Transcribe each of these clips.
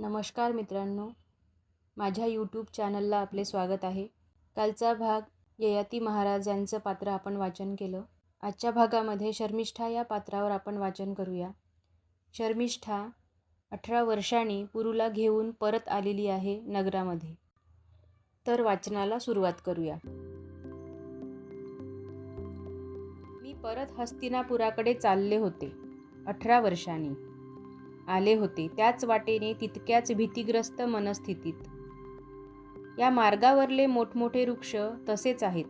नमस्कार मित्रांनो. माझ्या यूट्यूब चॅनलला आपले स्वागत आहे. कालचा भाग ययाती महाराज यांचं पात्र आपण वाचन केलं. आजच्या भागामध्ये शर्मिष्ठा या पात्रावर आपण वाचन करूया. शर्मिष्ठा अठरा वर्षांनी पुरूला घेऊन परत आलेली आहे नगरामध्ये. तर वाचनाला सुरुवात करूया. मी परत हस्तिनापुराकडे चालले होते अठरा वर्षांनी. आले होते. त्याच वाटेने तितक्याच भीतीग्रस्त मनस्थितीत. या मार्गावरले मोठमोठे वृक्ष तसेच आहेत.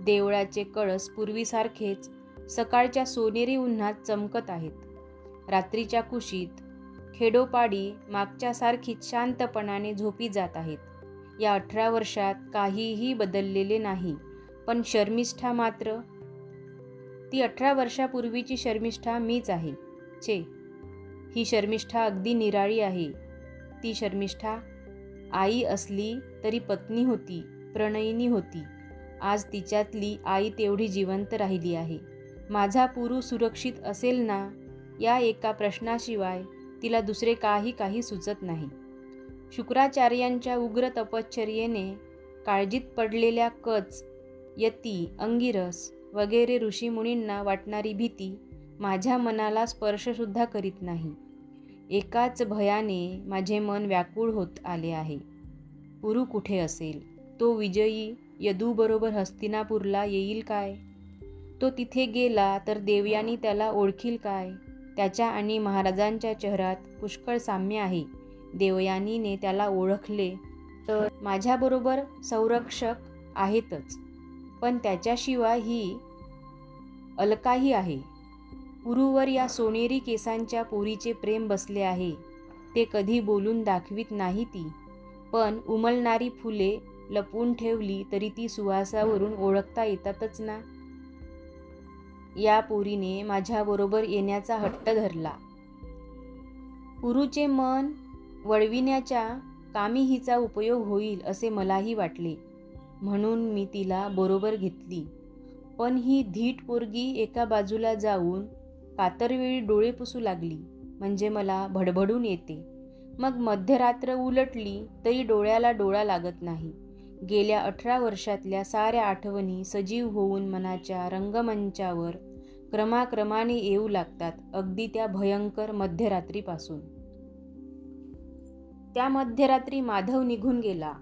देवळाचे कळस पूर्वीसारखेच सकाळच्या सोनेरी उन्हात चमकत आहेत. रात्रीच्या कुशीत खेडोपाडी मागच्यासारखीच शांतपणाने झोपी जात आहेत. या अठरा वर्षात काहीही बदललेले नाही पण शर्मिष्ठा मात्र. ती अठरा वर्षापूर्वीची शर्मिष्ठा मीच आहे. चे ही शर्मिष्ठा अगदी निराळी आहे. ती शर्मिष्ठा आई असली तरी पत्नी होती प्रणयिनी होती. आज तिच्यातली आई तेवढी जिवंत राहिली आहे. माझा पुरू सुरक्षित असेल ना? या एका प्रश्नाशिवाय तिला दुसरे काही काही सुचत नाही. शुक्राचार्यांच्या उग्र तपश्चर्येने काळजीत पडलेल्या कच यती अंगिरस वगैरे ऋषीमुनींना वाटणारी भीती माझ्या मनाला स्पर्शसुद्धा करीत नाही. एकाच भयाने माझे मन व्याकुळ होत आले आहे. पुरू कुठे असेल? तो विजयी यदूबरोबर हस्तिनापूरला येईल काय? तो तिथे गेला तर देवयानी त्याला ओळखील काय? त्याच्या आणि महाराजांच्या चेहऱ्यात पुष्कळ साम्य आहे. देवयानीने त्याला ओळखले तर माझ्याबरोबर संरक्षक आहेतच. पण त्याच्याशिवाय ही अलकाही आहे. उरूवर या सोनेरी केसांच्या पोरीचे प्रेम बसले आहे. ते कधी बोलून दाखवित नाही ती. पण उमलणारी फुले लपवून ठेवली तरी ती सुवासावरून ओळखता येतातच ना? या पोरीने माझ्याबरोबर येण्याचा हट्ट धरला. पुरूचे मन वळविण्याच्या कामी हिचा उपयोग होईल असे मलाही वाटले. म्हणून मी तिला बरोबर घेतली. पण ही धीट पोरगी एका बाजूला जाऊन कातरवेळी डोळे पुसू लागली. म्हणजे मला भडभडून येते. मग मध्यरात्र उलटली तरी डोळ्याला डोळा लागत नाही. गेल्या अठरा वर्षातल्या साऱ्या आठवणी सजीव होऊन मनाच्या रंगमंचावर क्रमाक्रमाने येऊ लागतात अगदी त्या भयंकर मध्यरात्रीपासून. त्या मध्यरात्री माधव निघून गेला.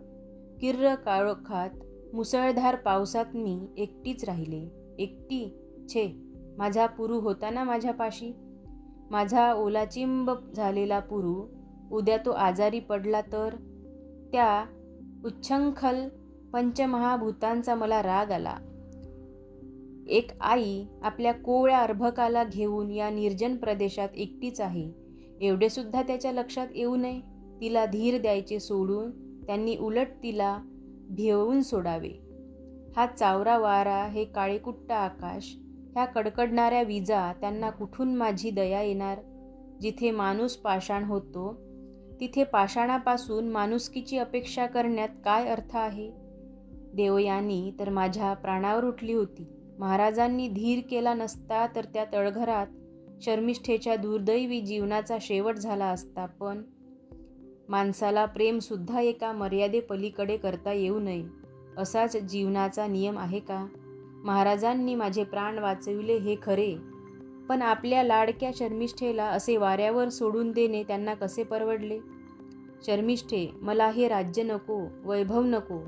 किर्र काळोखात मुसळधार पावसात मी एकटीच राहिले. एकटी? छे. माझा पुरू होता ना माझ्यापाशी माझा ओलाचिंब झालेला पुरू उद्या तो आजारी पडला तर? त्या उच्छंखल पंचमहाभूतांचा मला राग आला. एक आई आपल्या कोवळ्या अर्भकाला घेऊन या निर्जन प्रदेशात एकटीच आहे. एवढेसुद्धा त्याच्या लक्षात येऊ नये. तिला धीर द्यायचे सोडून त्यांनी उलट तिला भिवून सोडावे. हा चावरा वारा हे काळेकुट्टा आकाश ह्या कडकडणाऱ्या विजा त्यांना कुठून माझी दया येणार? जिथे माणूस पाषाण होतो तिथे पाषाणापासून माणुसकीची अपेक्षा करण्यात काय अर्थ आहे? देवयानी तर माझ्या प्राणावर उठली होती. महाराजांनी धीर केला नसता तर त्या तळघरात शर्मिष्ठेच्या दुर्दैवी जीवनाचा शेवट झाला असता पण माणसाला प्रेमसुद्धा एका मर्यादेपलीकडे करता येऊ नये. असाच जीवनाचा नियम आहे का? महाराजांनी माझे प्राण वाचविले हे खरे. पण आपल्या लाडक्या शर्मिष्ठेला असे वाऱ्यावर सोडून देणे त्यांना कसे परवडले? शर्मिष्ठे मला हे राज्य नको वैभव नको.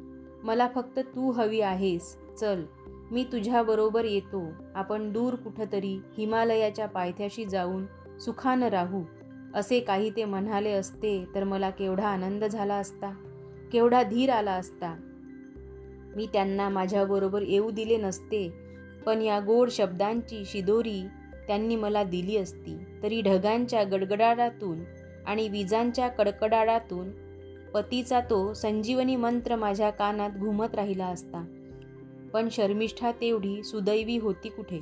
मला फक्त तू हवी आहेस. चल मी तुझ्याबरोबर येतो. आपण दूर कुठंतरी हिमालयाच्या पायथ्याशी जाऊन सुखानं राहू. असे काही ते म्हणाले असते तर मला केवढा आनंद झाला असता. केवढा धीर आला असता. मी त्यांना माझ्याबरोबर येऊ दिले नसते पण या गोड शब्दांची शिदोरी त्यांनी मला दिली असती. तरी ढगांच्या गडगडाटातून आणि विजांच्या कडकडाटातून पतीचा तो संजीवनी मंत्र माझ्या कानात घुमत राहिला असता. पण शर्मिष्ठा तेवढी सुदैवी होती कुठे?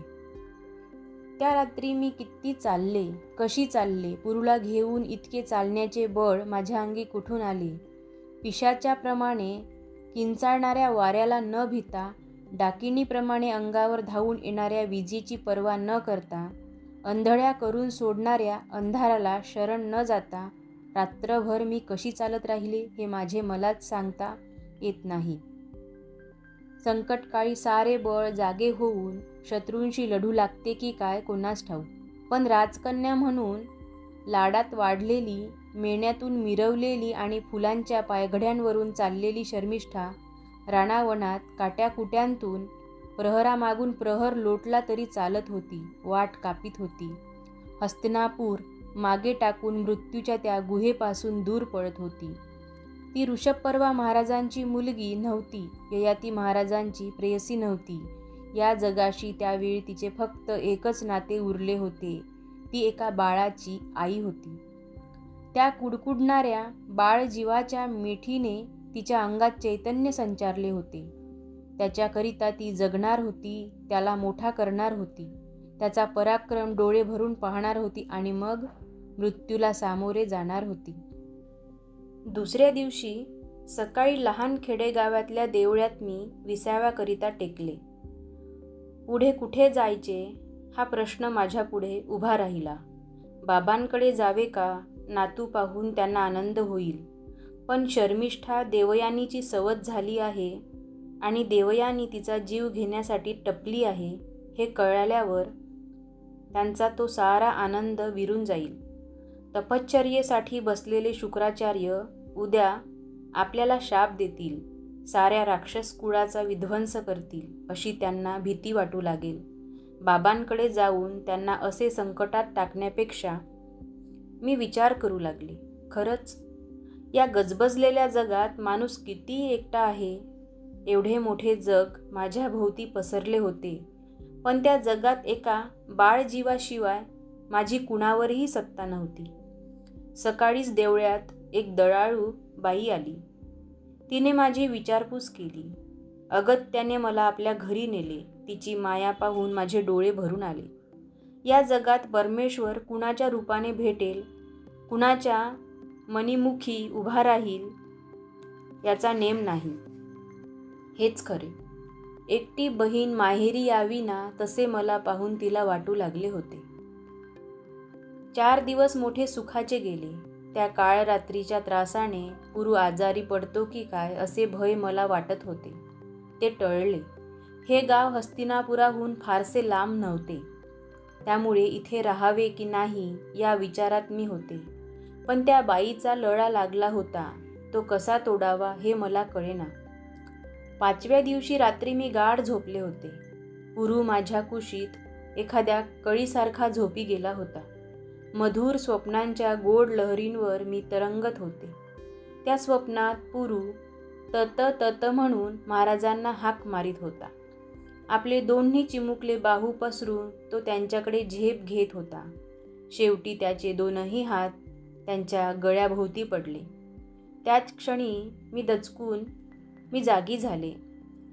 त्या रात्री मी किती चालले कशी चालले पुरुला घेऊन इतके चालण्याचे बळ माझ्या अंगी कुठून आले? पिशाच्याप्रमाणे किंचाळणाऱ्या वाऱ्याला न भिता डाकिणीप्रमाणे अंगावर धावून येणाऱ्या विजेची पर्वा न करता अंधळ्या करून सोडणाऱ्या अंधाराला शरण न जाता रात्रभर मी कशी चालत राहिले हे माझे मलाच सांगता येत नाही. संकटकाळी सारे बळ जागे होऊन शत्रूंशी लढू लागते की काय कोणास ठाऊ पण राजकन्या म्हणून लाडात वाढलेली मेण्यातून मिरवलेली आणि फुलांच्या पायघड्यांवरून चाललेली शर्मिष्ठा राणावनात काट्याकुट्यांतून प्रहरामागून प्रहर लोटला तरी चालत होती वाट कापीत होती. हस्तनापूर मागे टाकून मृत्यूच्या त्या गुहेपासून दूर पळत होती. ती ऋषभपर्वा महाराजांची मुलगी नव्हती ययाती महाराजांची प्रेयसी नव्हती. या जगाशी त्यावेळी तिचे फक्त एकच नाते उरले होते. ती एका बाळाची आई होती. त्या कुडकुडणाऱ्या बाळजीवाच्या मिठीने तिच्या अंगात चैतन्य संचारले होते. त्याच्याकरिता ती जगणार होती त्याला मोठा करणार होती. त्याचा पराक्रम डोळे भरून पाहणार होती आणि मग मृत्यूला सामोरे जाणार होती. दुसऱ्या दिवशी सकाळी लहान खेडेगावातल्या देवळ्यात मी विसाव्याकरिता टेकले. पुढे कुठे जायचे हा प्रश्न माझ्यापुढे उभा राहिला. बाबांकडे जावे का? नातू पाहून त्यांना आनंद होईल. पण शर्मिष्ठा देवयानीची सवत झाली आहे आणि देवयानी तिचा जीव घेण्यासाठी टपली आहे हे कळल्यावर त्यांचा तो सारा आनंद विरून जाईल. तपश्चर्येसाठी बसलेले शुक्राचार्य उद्या आपल्याला शाप देतील साऱ्या राक्षस कुळाचा विध्वंस करतील अशी त्यांना भीती वाटू लागेल. बाबांकडे जाऊन त्यांना असे संकटात टाकण्यापेक्षा मी विचार करू लागले. खरंच? या गजबजलेल्या जगात माणूस किती एकटा आहे एवढे मोठे जग माझ्या भोवती पसरले होते. पण त्या जगात एका बाळजीवाशिवाय माझी कुणावरही सत्ता नव्हती. सकाळीच देवळ्यात एक दळाळू बाई आली. तिने माझी विचारपूस केली. अगत्याने मला आपल्या घरी नेले. तिची माया पाहून माझे डोळे भरून आले. या जगात परमेश्वर कुणाच्या रूपाने भेटेल? कुणाच्या मनीमुखी उभा राहील? याचा नेम नाही. हेच खरे. एकटी बहीण माहेरी यावी ना तसे मला पाहून तिला वाटू लागले होते. चार दिवस मोठे सुखाचे गेले. त्या काळ रात्रीच्या त्रासाने गुरु आजारी पडतो की काय असे भय मला वाटत होते. ते टळले. हे गाव हस्तिनापुराहून फारसे लांब नव्हते. त्यामुळे इथे राहावे की नाही या विचारात मी होते. पण त्या बाईचा लळा लागला होता. तो कसा तोडावा हे मला कळेना. पाचव्या दिवशी रात्री मी गाढ झोपले होते. उरू माझ्या कुशीत एखाद्या कळीसारखा झोपी गेला होता. मधुर स्वप्नांच्या गोड लहरींवर मी तरंगत होते. त्या स्वप्नात पुरू तत तत म्हणून महाराजांना हाक मारित होता. आपले दोन्ही चिमुकले बाहू पसरून तो त्यांच्याकडे झेप घेत होता. शेवटी त्याचे दोनही हात त्यांच्या गळ्याभोवती पडले. त्याच क्षणी मी दचकून मी जागी झाले.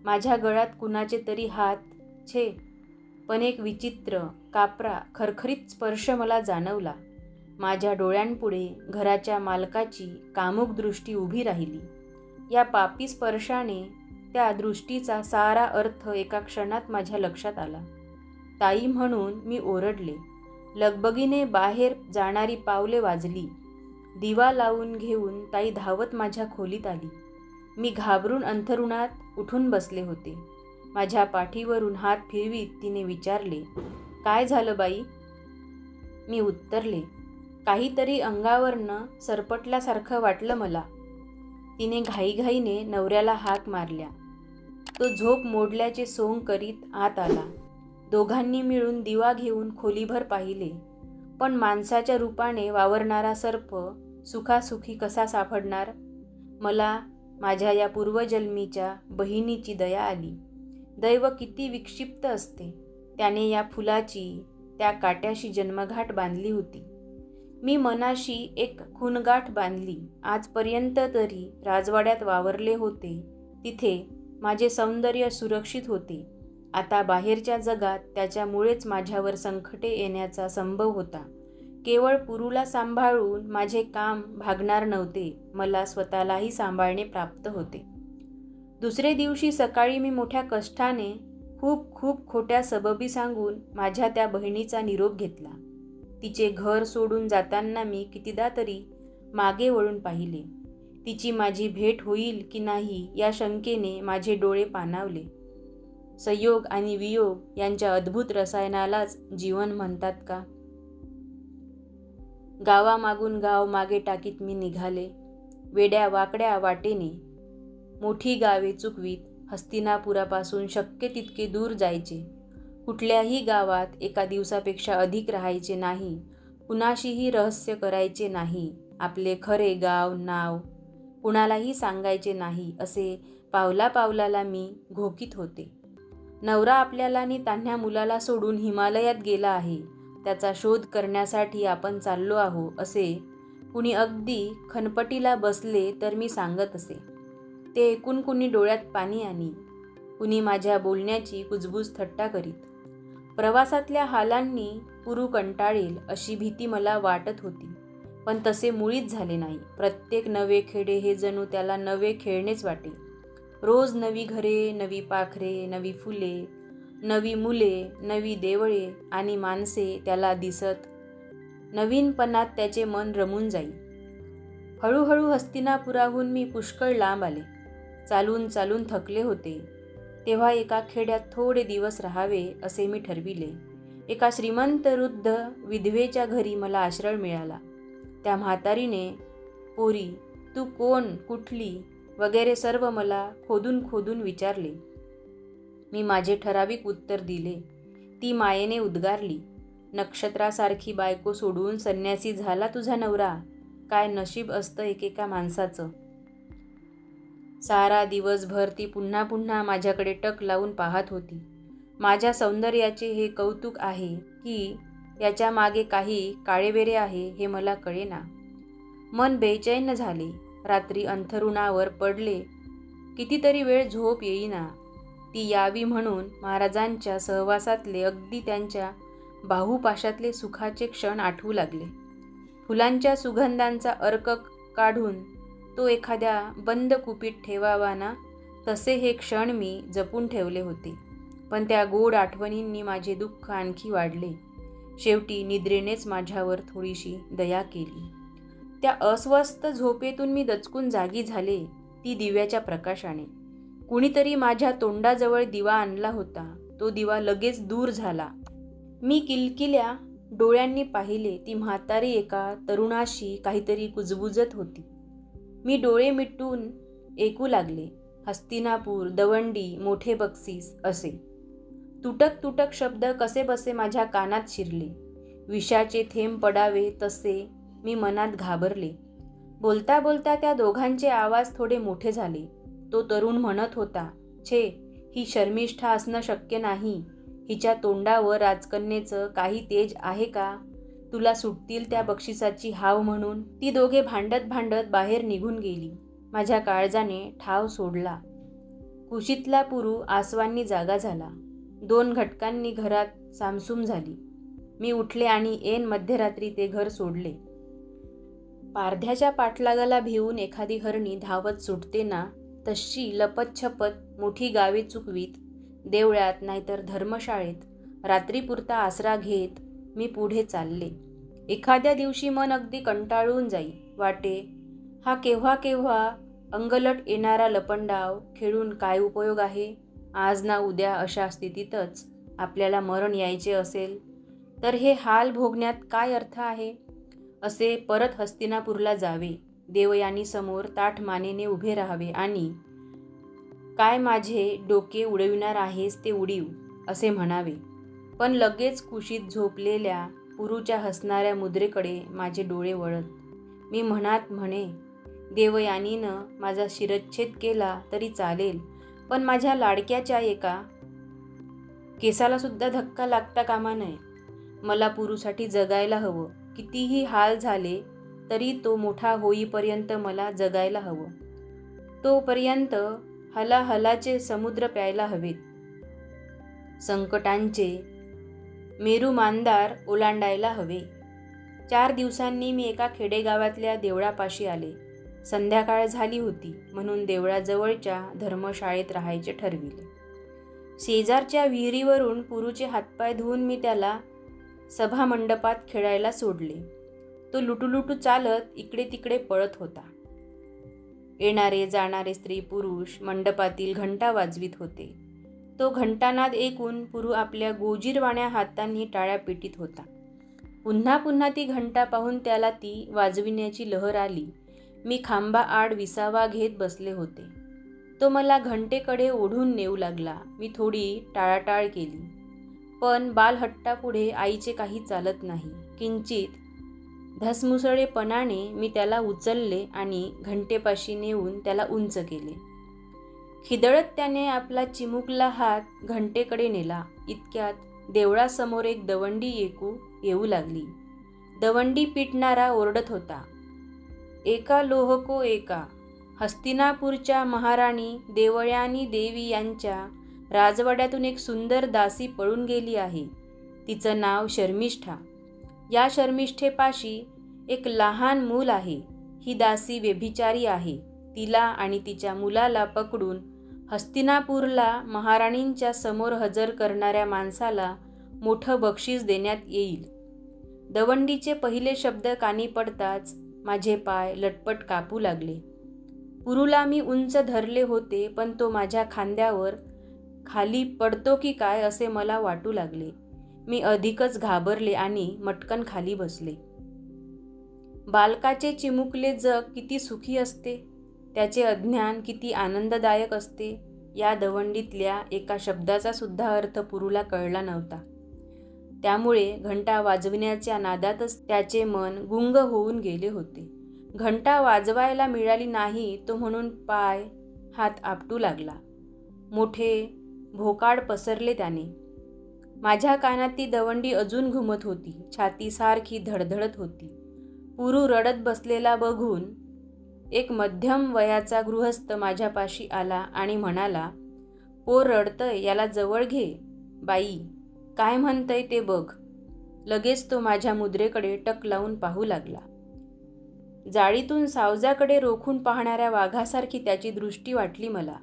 माझ्या गळ्यात कुणाचे तरी हात छे. पण एक विचित्र कापरा खरखरीत स्पर्श मला जाणवला. माझ्या डोळ्यांपुढे घराच्या मालकाची कामुक दृष्टी उभी राहिली. या पापी स्पर्शाने त्या दृष्टीचा सारा अर्थ एका क्षणात माझ्या लक्षात आला. ताई म्हणून मी ओरडले. लगबगीने बाहेर जाणारी पावले वाजली. दिवा लावून घेऊन ताई धावत माझ्या खोलीत आली. मी घाबरून अंथरुणात उठून बसले होते. माझ्या पाठीवरून हात फिरवीत तिने विचारले काय झालं बाई? मी उत्तरले काहीतरी अंगावरनं सरपटल्यासारखं वाटलं मला. तिने घाईघाईने नवऱ्याला हाक मारल्या. तो झोप मोडल्याचे सोंग करीत आत आला. दोघांनी मिळून दिवा घेऊन खोलीभर पाहिले. पण माणसाच्या रूपाने वावरणारा सर्प सुखासुखी कसा सापडणार? मला माझ्या या पूर्वजन्मीच्या बहिणीची दया आली. दैव किती विक्षिप्त असते. त्याने या फुलाची त्या काट्याशी जन्मघाट बांधली होती. मी मनाशी एक खूनगाठ बांधली. आजपर्यंत तरी राजवाड्यात वावरले होते. तिथे माझे सौंदर्य सुरक्षित होते. आता बाहेरच्या जगात त्याच्यामुळेच माझ्यावर संकटे येण्याचा संभव होता. केवळ पुरूला सांभाळून माझे काम भागणार नव्हते मला स्वतःलाही सांभाळणे प्राप्त होते. दुसरे दिवशी सकाळी मी मोठ्या कष्टाने खूप खूप खोट्या सबबी सांगून माझ्या त्या बहिणीचा निरोप घेतला. तिचे घर सोडून जाताना मी कितीदा तरी मागे वळून पाहिले. तिची माझी भेट होईल की नाही या शंकेने माझे डोळे पाणावले. संयोग आणि वियोग यांच्या अद्भुत रसायनालाच जीवन म्हणतात का? गावामागून गाव मागे टाकीत मी निघाले. वेड्या वाकड्या वाटेने. मोठी गावे चुकवीत हस्तिनापुरापासून शक्य तितके दूर जायचे. कुठल्याही गावात एका दिवसापेक्षा अधिक राहायचे नाही. कुणाशीही रहस्य करायचे नाही. आपले खरे गाव नाव कुणालाही सांगायचे नाही असे पावला पावलाला मी घोकीत होते. नवरा आपल्याला आणि तान्ह्या मुलाला सोडून हिमालयात गेला आहे. त्याचा शोध करण्यासाठी आपण चाललो आहो असे कुणी अगदी खनपटीला बसले तर मी सांगत असे. ते ऐकून कुणी डोळ्यात पाणी आणि कुणी माझ्या बोलण्याची कुजबूज थट्टा करीत. प्रवासातल्या हालांनी पुरू कंटाळेल अशी भीती मला वाटत होती. पण तसे मुळीच झाले नाही. प्रत्येक नवे खेडे हे जणू त्याला नवे खेळणेच वाटे. रोज नवी घरे नवी पाखरे नवी फुले नवी मुले नवी देवळे आणि माणसे त्याला दिसत. नवीनपणात त्याचे मन रमून जाई. हळूहळू हस्तिनापुराहून मी पुष्कळ लांब आले. चालून चालून थकले होते. तेव्हा एका खेड्यात थोडे दिवस राहावे असे मी ठरविले. एका श्रीमंत वृद्ध विधवेच्या घरी मला आश्रय मिळाला. त्या म्हातारीने पोरी तू कोण कुठली? वगैरे सर्व मला खोदून खोदून विचारले. मी माझे ठराविक उत्तर दिले. ती मायेने उद्गारली नक्षत्रासारखी बायको सोडून संन्यासी झाला तुझा नवरा? काय नशीब असतं एकेका माणसाचं? सारा दिवसभर ती पुन्हा पुन्हा माझ्याकडे टक लावून पाहत होती. माझ्या सौंदर्याचे हे कौतुक आहे की याच्या मागे काही काळेबेरे आहे हे मला कळेना. मन बेचैन झाले. रात्री अंथरुणावर पडले. कितीतरी वेळ झोप येईना. ती यावी म्हणून महाराजांच्या सहवासातले अगदी त्यांच्या बाहुपाशातले सुखाचे क्षण आठवू लागले. फुलांच्या सुगंधांचा अर्क काढून तो एखाद्या बंद कुपीत ठेवावा ना? तसे हे क्षण मी जपून ठेवले होते. पण त्या गोड आठवणींनी माझे दुःख आणखी वाढले. शेवटी निद्रेनेच माझ्यावर थोडीशी दया केली. त्या अस्वस्थ झोपेतून मी दचकून जागी झाले ती दिव्याच्या प्रकाशाने. कुणीतरी माझ्या तोंडाजवळ दिवा आणला होता. तो दिवा लगेच दूर झाला. मी किलकिल्या डोळ्यांनी पाहिले ती म्हातारी एका तरुणाशी काहीतरी कुजबुजत होती. मी डोळे मिटून ऐकू लागले हस्तिनापूर दवंडी मोठे बक्षीस असे. तुटक तुटक शब्द कसे बसे माझ्या कानात शिरले. विषाचे थेंब पडावे तसे मी मनात घाबरले. बोलता बोलता त्या दोघांचे आवाज थोडे मोठे झाले. तो तरुण म्हणत होता छे ही शर्मिष्ठा असणं शक्य नाही. हिच्या तोंडावर राजकन्येचं काही तेज आहे का? तुला सुटतील त्या बक्षिसाची हाव म्हणून. ती दोघे भांडत भांडत बाहेर निघून गेली. माझ्या काळजाने ठाव सोडला. कुशीतला पुरू आसवांनी जागा झाला. दोन घटकांनी घरात सामसूम झाली. मी उठले आणि ऐन मध्यरात्री ते घर सोडले. पारध्याच्या पाठलागाला भिवून एखादी हरणी धावत सुटते ना तशी लपतछपत मोठी गावे चुकवीत देवळात नाहीतर धर्मशाळेत रात्रीपुरता आसरा घेत मी पुढे चालले. एखाद्या दिवशी मन अगदी कंटाळून जाई. वाटे हा केव्हा केव्हा अंगलट येणारा लपंडाव खेळून काय उपयोग आहे? आज ना उद्या अशा स्थितीतच आपल्याला मरण यायचे असेल तर हे हाल भोगण्यात काय अर्थ आहे? असे परत हस्तिनापूरला जावे देवयानी समोर ताठ मानेने उभे राहावे आणि काय माझे डोके उडविणार आहेस ते उडीव असे म्हणावे. पण लगेच कुशीत झोपलेल्या पुरूच्या हसणाऱ्या मुद्रेकडे माझे डोळे वळत. मी म्हणत म्हणे देवयानीनं माझा शिरच्छेद केला तरी चालेल पण माझ्या लाडक्याच्या एका केसाला सुद्धा धक्का लागता कामा नये. मला पुरूसाठी जगायला हवं. कितीही हाल झाले तरी तो मोठा होईपर्यंत मला जगायला हवं. तोपर्यंत हलाहलाचे समुद्र प्यायला हवेत. संकटांचे मेरुमांदार ओलांडायला हवे. चार दिवसांनी मी एका खेडेगावातल्या देवळापाशी आले. संध्याकाळ झाली होती म्हणून देवळाजवळच्या धर्मशाळेत राहायचे ठरविले. शेजारच्या विहिरीवरून पुरूचे हातपाय धुवून मी त्याला सभामंडपात खेळायला सोडले. तो लुटूलुटू चालत इकडे तिकडे पळत होता. येणारे जाणारे स्त्री पुरुष मंडपातील घंटा वाजवीत होते. तो घंटानाद ऐकून पुरू आपल्या गोजीरवाण्या हातांनी टाळ्या पिटीत होता. पुन्हा पुन्हा ती घंटा पाहून त्याला ती वाजविण्याची लहर आली. मी खांबा आड विसावा घेत बसले होते. तो मला घंटेकडे ओढून नेऊ लागला. मी थोडी टाळाटाळ केली. पण बालहट्टापुढे आईचे काही चालत नाही. किंचित धसमुसळेपणाने मी त्याला उचलले आणि घंटेपाशी नेऊन त्याला उंच केले. खिदळत त्याने आपला चिमुकला हात घंटेकडे नेला. इतक्यात देवळासमोर एक दवंडी येकू येऊ लागली. दवंडी पिटणारा ओरडत होता. एका लोहको एका. हस्तिनापूरच्या महाराणी देवळ्यानी देवी यांच्या राजवाड्यातून एक सुंदर दासी पळून गेली आहे. तिचं नाव शर्मिष्ठा. या शर्मिष्ठेपाशी एक लहान मूल आहे. ही दासी व्यभिचारी आहे. तिला आणि तिच्या मुलाला पकडून हस्तिनापूरला महाराणींच्या समोर हजर करणाऱ्या माणसाला मोठं बक्षीस देण्यात येईल. दवंडीचे पहिले शब्द कानी पडताच माझे पाय लटपट कापू लागले. पुरूला मी उंच धरले होते पण तो माझ्या खांद्यावर खाली पडतो की काय असे मला वाटू लागले. मी अधिकच घाबरले आणि मटकन खाली बसले. बालकाचे चिमुकले जग किती सुखी असते त्याचे अज्ञान किती आनंददायक असते या दवंडीतल्या एका शब्दाचा सुद्धा अर्थ पुरूला कळला नव्हता. त्यामुळे घंटा वाजविण्याच्या नादातच त्याचे मन गुंग होऊन गेले होते. घंटा वाजवायला मिळाली नाही तो म्हणून पाय हात आपटू लागला. मोठे भोकाड पसरले त्याने. माझ्या कानात ती दवंडी अजून घुमत होती छाती सारखी धडधडत होती. पुरू रडत बसलेला बघून एक मध्यम वयाचा गृहस्थ माझ्यापाशी आला आणि म्हणाला पोर रडतय याला जवळ घे. बाई काय म्हणतंय ते बघ. लगेच तो माझ्या मुद्रेकडे टक लावून पाहू लागला. जाळीतून सावजाकडे रोखून पाहणाऱ्या वाघासारखी त्याची दृष्टी वाटली मला.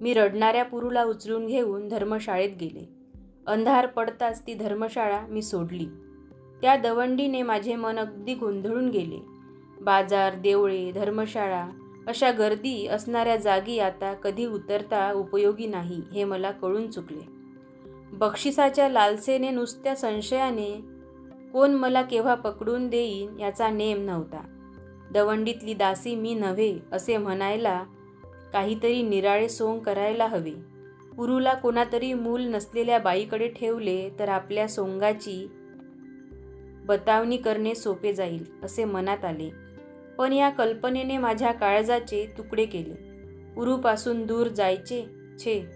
मी रडणाऱ्या पुरूला उचलून घेऊन धर्मशाळेत गेले. अंधार पडताच ती धर्मशाळा मी सोडली. त्या दवंडीने माझे मन अगदी गोंधळून गेले. बाजार देवळे धर्मशाळा अशा गर्दी असणाऱ्या जागी आता कधी उतरता उपयोगी नाही हे मला कळून चुकले. बक्षिसाच्या लालसेने नुसत्या संशयाने कोण मला केव्हा पकडून देईन याचा नेम नव्हता. दवंडीतली दासी मी नव्हे असे म्हणायला काहीतरी निराळे सोंग करायला हवे. पुरूला कोणातरी मूल नसलेल्या बाईकडे ठेवले तर आपल्या सोंगाची बतावणी करणे सोपे जाईल असे मनात आले. पण या कल्पनेने माझ्या काळजाचे तुकडे केले. उरूपासून दूर जायचे छे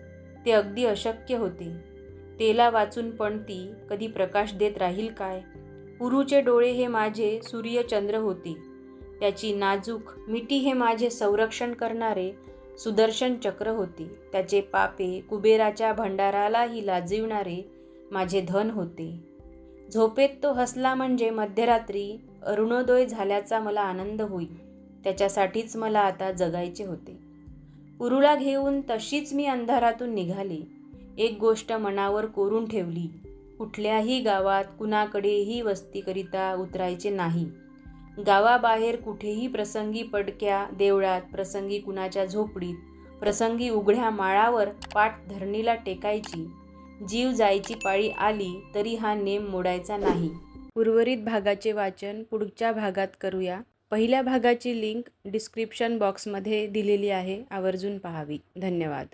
ते अगदी अशक्य होते. तेला वाचून पण ती कधी प्रकाश देत राहील काय? पुरूचे डोळे हे माझे सूर्यचंद्र होते. त्याची नाजूक मिठी हे माझे संरक्षण करणारे सुदर्शन चक्र होते. त्याचे पापे कुबेराच्या भंडारालाही लाजिवणारे माझे धन होते. झोपेत तो हसला म्हणजे मध्यरात्री अरुणोदय झाल्याचा मला आनंद होईल. त्याच्यासाठीच मला आता जगायचे होते. पुरुला घेऊन तशीच मी अंधारातून निघाली. एक गोष्ट मनावर कोरून ठेवली. कुठल्याही गावात कुणाकडेही वस्तीकरिता उतरायचे नाही. गावाबाहेर कुठेही प्रसंगी पडक्या देवळात प्रसंगी कुणाच्या झोपडीत प्रसंगी उघड्या माळावर पाठ धरणीला टेकायची. जीव जायची पाळी आली तरी हा नेम मोडायचा नाही. उर्वरित भागाचे वाचन पुढच्या भागात करूया. पहिल्या भागाची लिंक डिस्क्रिप्शन बॉक्समध्ये दिलेली आहे. आवर्जून पहावी. धन्यवाद.